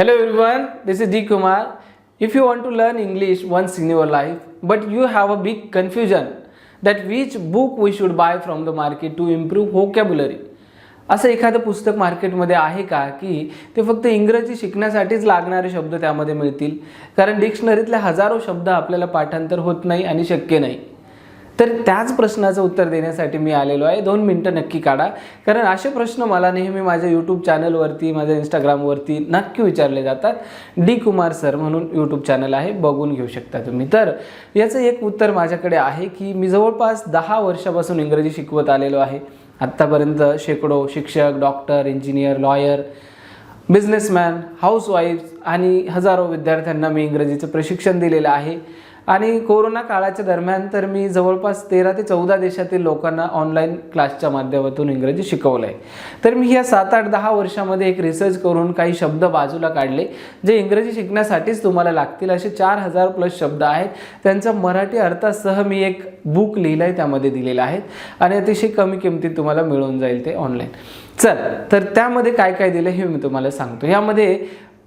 Hello everyone, this is D Kumar. If you want to learn English once in your life, but you have a big confusion that which book we should buy from the market to improve vocabulary. असं एखादं पुस्तक मार्केटमध्ये आहे का की ते फक्त इंग्रजी शिकण्यासाठीच लागणारे शब्द त्यामध्ये मिळतील कारण डिक्शनरीतले हजारो शब्द आपल्याला पाठांतर होत नाही आणि शक्य नाही तर त्याच प्रश्नाचं उत्तर देण्यासाठी मी आलेलो आहे. दोन मिनटं नक्की काढा. कारण असे प्रश्न मला नेहमी माझ्या यूट्यूब चॅनलवरती माझ्या इंस्टाग्रामवरती नक्की विचारले जातात. डी कुमार सर म्हणून यूट्यूब चॅनल आहे. बघून घेऊ शकता तुम्ही. तर याचं एक उत्तर माझ्याकडे आहे की मी जवळपास दहा वर्षापासून इंग्रजी शिकवत आलेलो आहे. आत्तापर्यंत शेकडो शिक्षक doctor engineer lawyer businessman housewife आणि हजारो विद्यार्थ्यांना मी इंग्रजीचं प्रशिक्षण दिलेलं आहे. आणि कोरोना काळाच्या दरम्यान तर मी जवळपास तेरा ते चौदा देशातील लोकांना ऑनलाईन क्लासच्या माध्यमातून इंग्रजी शिकवलं आहे तर मी या सात आठ दहा वर्षामध्ये एक रिसर्च करून काही शब्द बाजूला काढले जे इंग्रजी शिकण्यासाठीच तुम्हाला लागतील असे चार हजार प्लस शब्द आहेत. त्यांचा मराठी अर्थासह मी एक बुक लिहिलं आहे त्यामध्ये दिलेलं आहे आणि अतिशय कमी किमतीत तुम्हाला मिळून जाईल ते ऑनलाईन चल तर त्यामध्ये काय काय दिलं हे मी तुम्हाला सांगतो. यामध्ये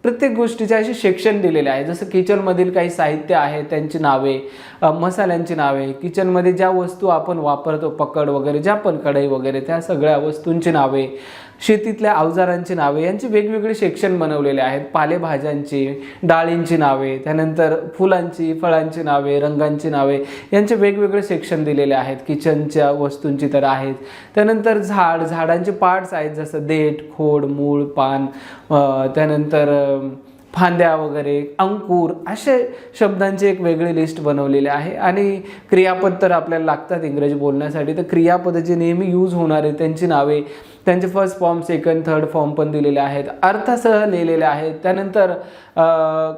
प्रत्येक गोष्टीचे असे सेक्शन दिलेले आहे. जसं किचनमधील काही साहित्य आहे त्यांची नावे मसाल्यांची नावे किचनमध्ये ज्या वस्तू आपण वापरतो पकड वगैरे ज्या पण कढई वगैरे त्या सगळ्या वस्तूंची नावे शेतीतल्या अवजारांची नावे यांची वेगवेगळे सेक्शन बनवलेले आहेत. पालेभाज्यांची डाळींची नावे त्यानंतर फुलांची फळांची नावे रंगांची नावे यांचे वेगवेगळे सेक्शन दिलेले आहेत. किचनच्या वस्तूंची तर आहेत. त्यानंतर झाड झाडांचे पार्ट्स आहेत जसं देठ खोड मूळ पान त्यानंतर फांद्या वगैरे अंकुर असे शब्दांची एक वेगळी लिस्ट बनवलेली आहे. आणि क्रियापद तर आपल्याला लागतात इंग्रजी बोलण्यासाठी. तर क्रियापद जे नेहमी यूज होणारे त्यांची नावे. त्यांचे first form second third form पण दिलेले आहेत. अर्थासह लिहिलेले आहेत. त्यानंतर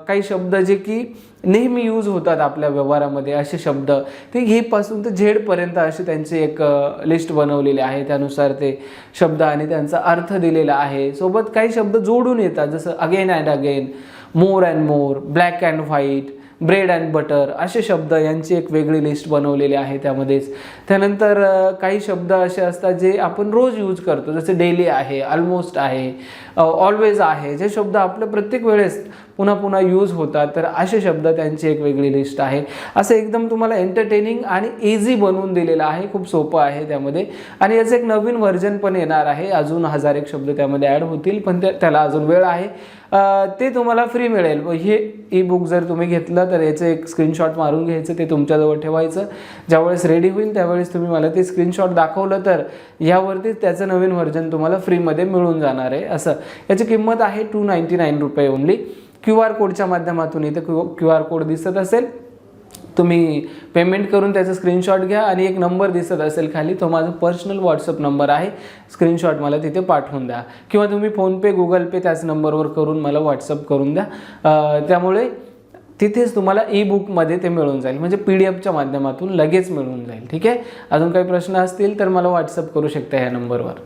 काही शब्द जे की नेहमी यूज होतात आपल्या व्यवहारामध्ये असे शब्द. ते घेपासून तर झेडपर्यंत असे त्यांचे एक लिस्ट बनवलेली आहे. त्यानुसार ते शब्द आणि त्यांचा अर्थ दिलेला आहे. सोबत काही शब्द जोडून येतात. जसं again and again more and more black and white bread and butter असे शब्द यांची एक वेगळी लिस्ट बनवलेली आहे त्यामध्येच. त्यानंतर काही शब्द असे असतात जे आपण रोज यूज करतो. जसे डेली आहे ऑलमोस्ट आहे ऑलवेज आहे. जे शब्द आपल्या प्रत्येक वेळेस पुन्हा पुन्हा यूज होतात तर असे शब्द त्यांची एक वेगळी लिस्ट आहे. असं एकदम तुम्हाला एंटरटेनिंग आणि इझी बनवून दिलेलं आहे. खूप सोपं आहे त्यामध्ये. आणि याचं एक नवीन व्हर्जन पण येणार आहे. अजून हजार एक शब्द त्यामध्ये ॲड होतील पण त्याला अजून वेळ आहे. ते तुम्हाला फ्री मिळेल. व हे ई बुक जर तुम्ही घेतलं तर याचं एक स्क्रीनशॉट मारून घ्यायचं ते तुमच्याजवळ ठेवायचं. ज्यावेळेस रेडी होईल त्यावेळेस तुम्ही मला ते स्क्रीनशॉट दाखवलं तर यावरती त्याचं नवीन व्हर्जन तुम्हाला फ्रीमध्ये मिळून जाणार आहे. असं. याची किंमत आहे टू नाईंटी नाईन रुपये ओनली क्यू आर कोडच्या माध्यमातून इथे क्यू क्यू आर कोड दिसत असेल. तुम्ही पेमेंट करून त्याचा स्क्रीनशॉट घ्या आणि एक नंबर दिसत असेल खाली तो माझा पर्सनल व्हॉट्सअप नंबर आहे. स्क्रीनशॉट मला तिथे पाठवून द्या. किंवा तुम्ही फोनपे गुगल पे त्याच नंबरवर करून मला व्हॉट्सअप करून द्या. त्यामुळे तिथेच तुम्हाला ई बुकमध्ये ते मिळून जाईल. म्हणजे पी डी एफच्या माध्यमातून लगेच मिळून जाईल. ठीक आहे? अजून काही प्रश्न असतील तर मला व्हॉट्सअप करू शकता ह्या नंबरवर